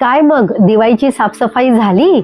काय मग? दिवाळीची साफसफाई झाली?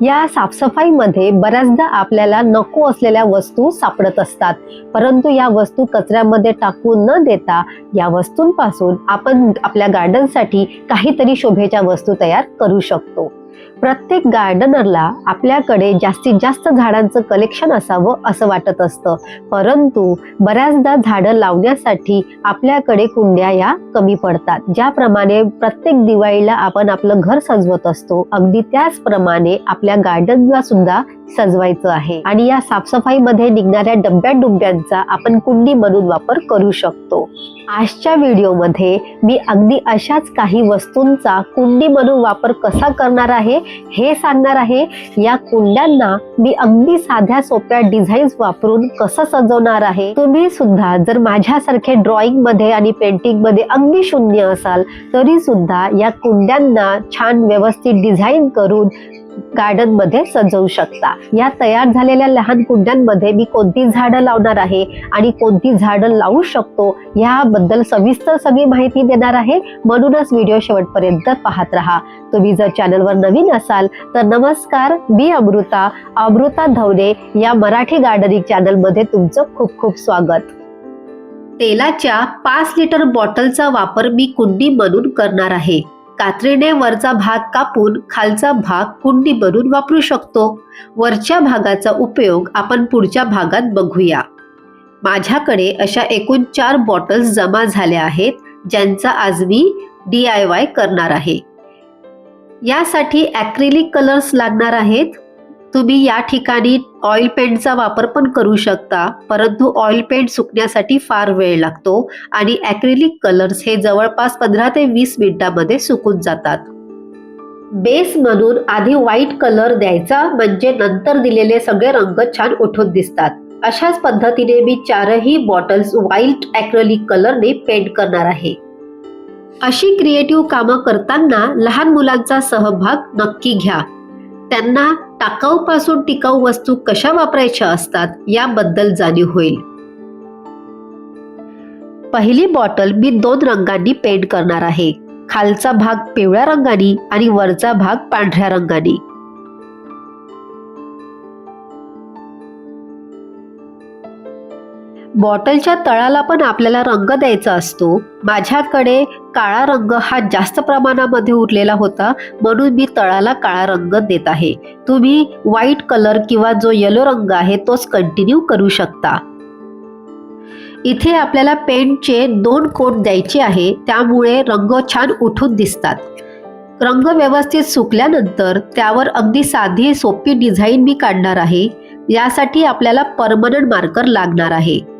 या साफसफाईमध्ये बऱ्याचदा आपल्याला नको असलेल्या वस्तू सापडत असतात. परंतु या वस्तू कचऱ्यामध्ये टाकून न देता या वस्तूंपासून आपण आपल्या गार्डनसाठी काहीतरी शोभेच्या वस्तू तयार करू शकतो. प्रत्येक गार्डनरला आपल्याकडे जास्तीत जास्त झाडांचं कलेक्शन असावं असं वाटत असतं. परंतु बऱ्याचदा झाडं लावण्यासाठी आपल्याकडे कुंड्या या कमी पडतात. ज्याप्रमाणे प्रत्येक दिवाळीला आपण आपलं घर सजवत असतो. अगदी त्याचप्रमाणे आपल्या गार्डनला सुद्धा सजवायचं आहे. आणि या साफसफाईमध्ये निघणाऱ्या डब्या डुब्यांचा आपण कुंडी म्हणून वापर करू शकतो. आजच्या व्हिडिओमध्ये मी अगदी अशाच काही वस्तूंचा कुंडी म्हणून वापर कसा करणार आहे हे सांगणार आहे. या कुंड्यांना मी अगदी साध्या सोप्या डिझाईन्स वापरून कसं सजवणार आहे तुम्ही सुद्धा जर माझ्यासारखे ड्रॉइंगमध्ये आणि पेंटिंगमध्ये अगदी शून्य असाल तरी सुद्धा या कुंड्यांना छान व्यवस्थित डिझाईन करून गार्डनमध्ये सजवू शकता. या तयार झालेल्या लहान कुंड्यांमध्ये मी कोणती झाडं लावणार आहे आणि कोणती झाडं लावू शकतो याबद्दल सविस्तर सगळी माहिती देणार आहे. म्हणूनच व्हिडिओ शेवटपर्यंत पाहत राहा. तुम्ही जर चॅनलवर नवीन असाल तर नमस्कार मी अमृता अमृता धवने या मराठी गार्डनिंग चॅनलमध्ये तुमचं खूप खूप स्वागत. तेलाच्या पाच लिटर बॉटलचा वापर मी कुंडी म्हणून करणार आहे. कात्रीने वरचा भाग कापून खालचा भाग कुंडी बनून वापरू शकतो. वरच्या भागाचा उपयोग आपण पुढच्या भागात बघूया. माझ्याकडे अशा एकूण चार बॉटल्स जमा झाल्या आहेत ज्यांचा आज मी डी आय वाय करणार आहे. यासाठी ॲक्रिलिक कलर्स लागणार आहेत. तुम्ही या ठिकाणी ऑइल पेंटचा वापर पण करू शकता. परंतु ऑइल पेंट सुकण्यासाठी फार वेळ लागतो आणि ॲक्रिलिक कलर्स हे जवळपास पंधरा ते वीस मिनिटांमध्ये सुकून जातात. बेस म्हणून आधी व्हाईट कलर द्यायचा म्हणजे नंतर दिलेले सगळे रंग छान उठून दिसतात. अशाच पद्धतीने मी चारही बॉटल्स व्हाईट ॲक्रेलिक कलरने पेंट करणार आहे. अशी क्रिएटिव्ह कामं करताना लहान मुलांचा सहभाग नक्की घ्या. त्यांना टाकाऊपासून टिकाऊ वस्तू कशा वापरायच्या असतात याबद्दल जाणीव होईल. पहिली बॉटल मी दोन रंगांनी पेंट करणार आहे. खालचा भाग पिवळ्या रंगाने आणि वरचा भाग पांढऱ्या रंगाने. बॉटलच्या तळाला पण आपल्याला रंग द्यायचा असतो. माझ्याकडे काळा रंग हा जास्त प्रमाणामध्ये उरलेला होता म्हणून मी तळाला काळा रंग देत आहे. तुम्ही व्हाईट कलर किंवा जो येलो रंग आहे तोच कंटिन्यू करू शकता. इथे आपल्याला पेंटचे दोन कोट द्यायचे आहे त्यामुळे रंग छान उठून दिसतात. रंग व्यवस्थित सुकल्यानंतर त्यावर अगदी साधी सोपी डिझाईन मी काढणार आहे. यासाठी आपल्याला परमनंट मार्कर लागणार आहे.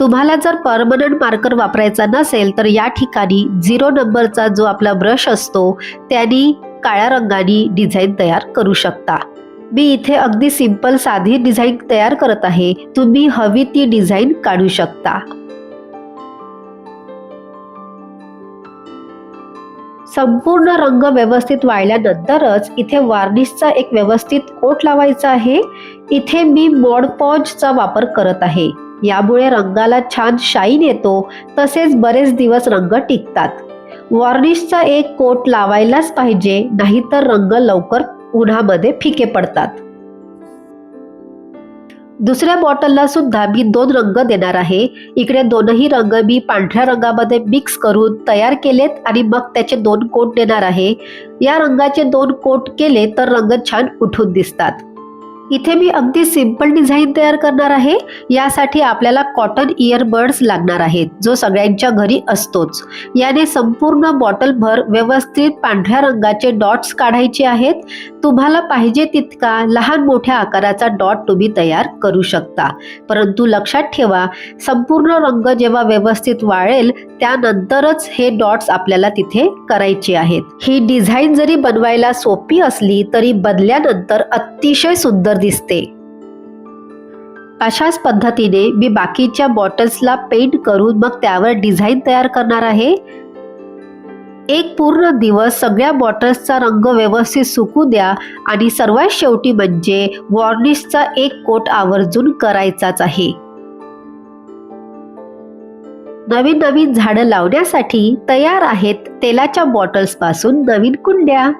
तुम्हाला जर परमनंट मार्कर वापरायचा नसेल तर या ठिकाणी झिरो नंबरचा जो आपला ब्रश असतो त्याने काळ्या रंगाने डिझाईन तयार करू शकता. मी इथे अगदी सिंपल साधी डिझाईन तयार करत आहे. तुम्ही हवी ती डिझाईन काढू शकता. संपूर्ण रंग व्यवस्थित वाळल्यानंतरच इथे वार्निशचा एक व्यवस्थित कोट लावायचा आहे. इथे मी मॉडपॉजचा वापर करत आहे. यामुळे रंगाला छान शाईन येतो तसेच बरेच दिवस रंग टिकतात. वॉर्निशचा एक कोट लावायलाच पाहिजे नाहीतर रंग लवकर उन्हामध्ये फिके पडतात. दुसऱ्या बॉटलला सुद्धा मी दोन रंग देणार आहे. इकडे दोनही रंग मी पांढऱ्या रंगामध्ये मिक्स करून तयार केलेत आणि मग त्याचे दोन कोट देणार आहे. या रंगाचे दोन कोट केले तर रंग छान उठून दिसतात. इथे मी अगदी सिंपल डिझाईन तयार करणार आहे. यासाठी आपल्याला कॉटन इयरबड्स लागणार आहेत जो सगळ्यांच्या घरी असतोच. याने संपूर्ण बॉटलभर व्यवस्थित पांढऱ्या रंगाचे डॉट्स काढायचे आहेत. तुम्हाला पाहिजे तितका लहान मोठ्या आकाराचा डॉट तुम्ही तयार करू शकता. परंतु लक्षात ठेवा संपूर्ण रंग जेव्हा व्यवस्थित वाळेल त्यानंतरच हे डॉट्स आपल्याला तिथे करायचे आहेत. ही डिझाईन जरी बनवायला सोपी असली तरी बदल्यानंतर अतिशय सुंदर दिसते. अशाच पद्धतीने मी बाकीच्या बॉटल्सला पेंट करून मग त्यावर डिझाईन तयार करणार आहे. एक पूर्ण दिवस सगळ्या बॉटल्सचा रंग व्यवस्थित सुकू द्या आणि सर्वात शेवटी म्हणजे वॉर्निशचा एक कोट आवर्जून करायचाच आहे. नवीन नवीन झाडं लावण्यासाठी तयार आहेत तेलाच्या बॉटल्सपासून नवीन कुंड्या.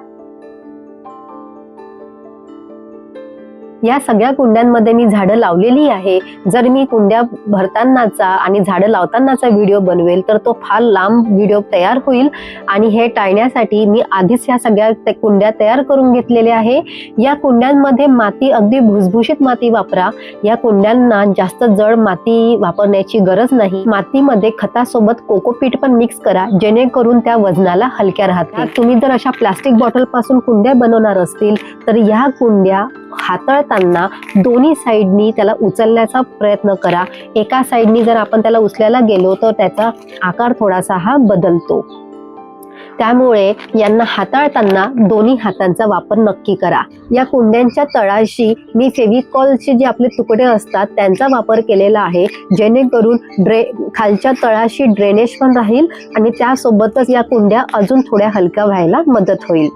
या सगळ्या कुंड्यांमध्ये मी झाडं लावलेली आहे. जर मी कुंड्या भरतानाचा आणि झाडं लावतानाचा व्हिडिओ बनवेल तर तो फार लांब व्हिडिओ तयार होईल. आणि हे टाळण्यासाठी मी आधीच ह्या सगळ्या कुंड्या तयार करून घेतलेल्या आहे. या कुंड्यांमध्ये माती अगदी भुसभुशीत माती वापरा. या कुंड्यांना जास्त जड माती वापरण्याची गरज नाही. मातीमध्ये खतासोबत कोकोपीट पण मिक्स करा जेणेकरून त्या वजनाला हलक्या राहतात तुम्ही जर अशा प्लास्टिक बॉटलपासून कुंड्या बनवणार असतील तर ह्या कुंड्या हाताळताना दोन्ही साईडनी त्याला उचलण्याचा प्रयत्न करा. एका साईडनी जर आपण त्याला उचलायला गेलो तर त्याचा आकार थोडासा हा बदलतो. त्यामुळे यांना हाताळताना दोन्ही हातांचा वापर नक्की करा. या कुंड्यांच्या तळाशी मी फेविकॉलचे जे आपले तुकडे असतात त्यांचा वापर केलेला आहे. जेणेकरून ड्रे खालच्या तळाशी ड्रेनेज पण राहील आणि त्यासोबतच या कुंड्या अजून थोड्या हलक्या व्हायला मदत होईल.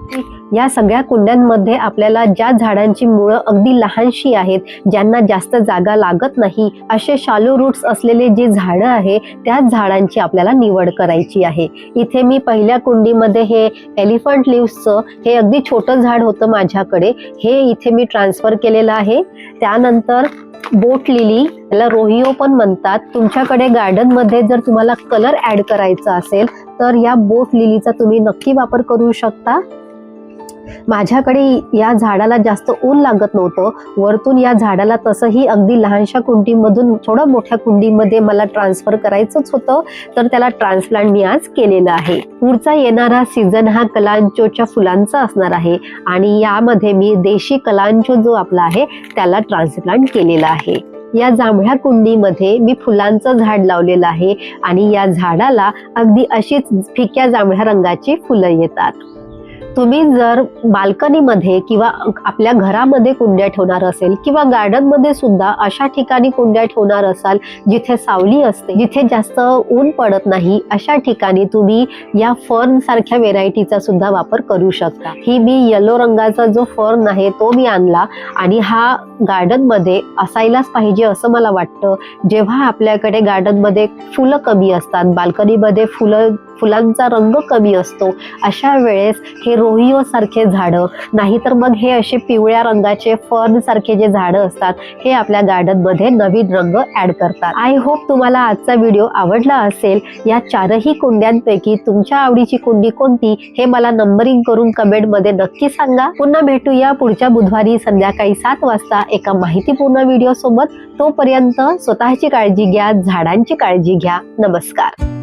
या सगळ्या कुंड्यांमध्ये आपल्याला ज्या झाडांची मुळं अगदी लहानशी आहेत ज्यांना जास्त जागा लागत नाही असे शालो रूट्स असलेले जे झाडं आहे त्याच झाडांची आपल्याला निवड करायची आहे. इथे मी पहिल्या कुंडीमध्ये हे एलिफंट लिव्सचं हे अगदी छोटं झाड होतं माझ्याकडे. हे इथे मी ट्रान्सफर केलेलं आहे. त्यानंतर बोट लिली त्याला रोहिओ पण म्हणतात. तुमच्याकडे गार्डनमध्ये जर तुम्हाला कलर ऍड करायचा असेल तर या बोट लिलीचा तुम्ही नक्की वापर करू शकता. माझ्याकडे या झाडाला जास्त ऊन लागत नव्हतं. वरतून या झाडाला तसंही अगदी लहानशा कुंडीमधून थोडं मोठ्या कुंडीमध्ये मला ट्रान्सफर करायचंच होतं. तर त्याला ट्रान्सप्लांट मी आज केलेलं आहे. पुढचा येणारा सीझन हा कलांचोच्या फुलांचा असणार आहे. आणि यामध्ये मी देशी कलांचो जो आपला आहे त्याला ट्रान्सप्लांट केलेला आहे. या जांभळ्या कुंडीमध्ये मी फुलांचं झाड लावलेलं आहे. आणि या झाडाला अगदी अशीच फिक्या जांभळ्या रंगाची फुलं येतात. तुम्ही जर बाल्कनीमध्ये किंवा आपल्या घरामध्ये कुंड्या ठेवणार असेल किंवा गार्डनमध्ये सुद्धा अशा ठिकाणी कुंड्या ठेवणार असाल जिथे सावली असते जिथे जास्त ऊन पडत नाही अशा ठिकाणी तुम्ही या फर्न सारख्या व्हेरायटीचा सुद्धा वापर करू शकता. ही मी येलो रंगाचा जो फर्न आहे तो मी आणला आणि हा गार्डनमध्ये असायलाच पाहिजे असं मला वाटतं. जेव्हा आपल्याकडे गार्डनमध्ये फुलं कमी असतात बाल्कनीमध्ये फुलं फुलांचा रंग कमी असतो अशा वेळेस हे रोहिओ सारखे झाडं नाहीतर मग हे असे पिवळ्या रंगाचे फर्न सारखे जे झाडं असतात हे आपल्या गार्डनमध्ये नवीन रंग ऍड करतात. आय होप तुम्हाला आजचा व्हिडिओ आवडला असेल. या चारही कुंड्यांपैकी तुमच्या आवडीची कुंडी कोणती हे मला नंबरिंग करून कमेंटमध्ये नक्की सांगा. पुन्हा भेटूया पुढच्या बुधवारी संध्याकाळी सात वाजता. एका माहितीपूर्ण व्हिडिओ सोबत तोपर्यंत स्वतःची काळजी घ्या झाडांची काळजी घ्या. नमस्कार.